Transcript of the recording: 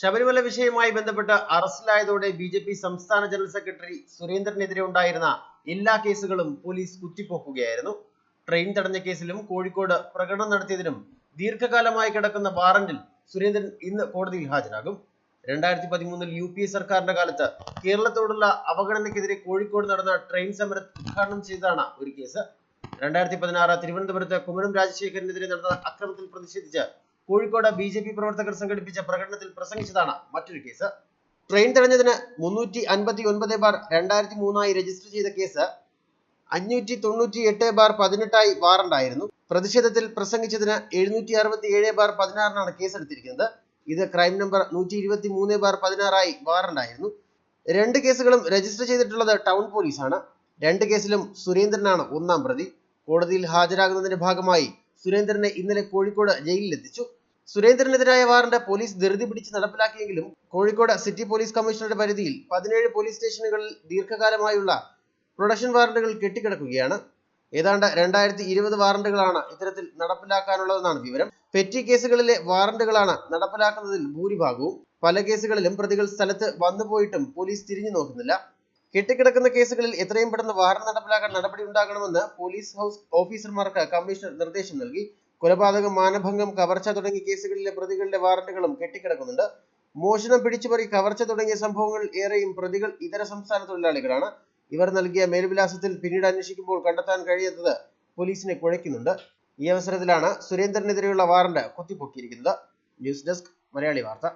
ശബരിമല വിഷയവുമായി ബന്ധപ്പെട്ട് അറസ്റ്റിലായതോടെ ബി ജെ പി സംസ്ഥാന ജനറൽ സെക്രട്ടറി സുരേന്ദ്രനെതിരെ ഉണ്ടായിരുന്ന എല്ലാ കേസുകളും പോലീസ് കുത്തിപ്പോക്കുകയായിരുന്നു. ട്രെയിൻ തടഞ്ഞ കേസിലും കോഴിക്കോട് പ്രകടനം നടത്തിയതിനും ദീർഘകാലമായി കിടക്കുന്ന വാറന്റിൽ സുരേന്ദ്രൻ ഇന്ന് കോടതിയിൽ ഹാജരാകും. രണ്ടായിരത്തി പതിമൂന്നിൽ യു പി എ സർക്കാരിന്റെ കാലത്ത് കേരളത്തോടുള്ള അവഗണനയ്ക്കെതിരെ കോഴിക്കോട് നടന്ന ട്രെയിൻ സമരം ഉദ്ഘാടനം ചെയ്തതാണ് ഒരു കേസ്. രണ്ടായിരത്തി പതിനാറ് തിരുവനന്തപുരത്ത് കുമ്മനം രാജശേഖരനെതിരെ നടന്ന അക്രമത്തിൽ പ്രതിഷേധിച്ച് കോഴിക്കോട് ബി ജെ പി പ്രവർത്തകർ സംഘടിപ്പിച്ച പ്രകടനത്തിൽ പ്രസംഗിച്ചതാണ് മറ്റൊരു കേസ്. ട്രെയിൻ തടഞ്ഞതിന് മുന്നൂറ്റി അൻപത്തി ഒൻപത് ബാർ രണ്ടായിരത്തി മൂന്നായി രജിസ്റ്റർ ചെയ്ത കേസ് അഞ്ഞൂറ്റി തൊണ്ണൂറ്റി എട്ട് ബാർ പതിനെട്ടായി വാറണ്ടായിരുന്നു പ്രതിഷേധത്തിൽ പ്രസംഗിച്ചതിന് എഴുന്നൂറ്റി അറുപത്തി ഏഴ് ബാർ പതിനാറിനാണ് കേസെടുത്തിരിക്കുന്നത്. ഇത് ക്രൈം നമ്പർ നൂറ്റി ഇരുപത്തി മൂന്ന് ബാർ പതിനാറായി വാറണ്ടായിരുന്നു രണ്ട് കേസുകളും രജിസ്റ്റർ ചെയ്തിട്ടുള്ളത് ടൗൺ പോലീസാണ്. രണ്ട് കേസിലും സുരേന്ദ്രനാണ് ഒന്നാം പ്രതി. കോടതിയിൽ ഹാജരാകുന്നതിന്റെ ഭാഗമായി സുരേന്ദ്രനെ ഇന്നലെ കോഴിക്കോട് ജയിലിലെത്തിച്ചു. സുരേന്ദ്രനെതിരായ വാറണ്ട് പോലീസ് ധൃതി പിടിച്ച് നടപ്പിലാക്കിയെങ്കിലും കോഴിക്കോട് സിറ്റി പോലീസ് കമ്മീഷണറുടെ പരിധിയിൽ പതിനേഴ് പോലീസ് സ്റ്റേഷനുകളിൽ ദീർഘകാലമായുള്ള പ്രൊഡക്ഷൻ വാറണ്ടുകൾ കെട്ടിക്കിടക്കുകയാണ്. ഏതാണ്ട് രണ്ടായിരത്തി ഇരുപത് വാറണ്ടുകളാണ് ഇത്തരത്തിൽ നടപ്പിലാക്കാനുള്ളതെന്നാണ് വിവരം. പെറ്റി കേസുകളിലെ വാറണ്ടുകളാണ് നടപ്പിലാക്കുന്നതിൽ ഭൂരിഭാഗവും. പല കേസുകളിലും പ്രതികൾ സ്ഥലത്ത് വന്നുപോയിട്ടും പോലീസ് തിരിഞ്ഞു നോക്കുന്നില്ല. കെട്ടിക്കിടക്കുന്ന കേസുകളിൽ എത്രയും പെട്ടെന്ന് വാറണ്ട് നടപ്പിലാക്കാൻ നടപടി ഉണ്ടാകണമെന്ന് പോലീസ് ഹൗസ് ഓഫീസർമാർക്ക് കമ്മീഷണർ നിർദ്ദേശം നൽകി. കൊലപാതകം മാനഭംഗം കവർച്ച തുടങ്ങിയ കേസുകളിലെ പ്രതികളുടെ വാറണ്ടുകളും കെട്ടിക്കിടക്കുന്നുണ്ട്. മോഷണം പിടിച്ചുപറി കവർച്ച തുടങ്ങിയ സംഭവങ്ങൾ ഏറെയും പ്രതികൾ ഇതര സംസ്ഥാന തൊഴിലാളികളാണ്. ഇവർ നൽകിയ മേൽവിലാസത്തിൽ പിന്നീട് അന്വേഷിക്കുമ്പോൾ കണ്ടെത്താൻ കഴിയാത്തത് പോലീസിനെ കുഴയ്ക്കുന്നുണ്ട്. ഈ അവസരത്തിലാണ് സുരേന്ദ്രനെതിരെയുള്ള warrant കൊത്തിപ്പൊക്കിയിരിക്കുന്നത്. News desk Malayali Vartha.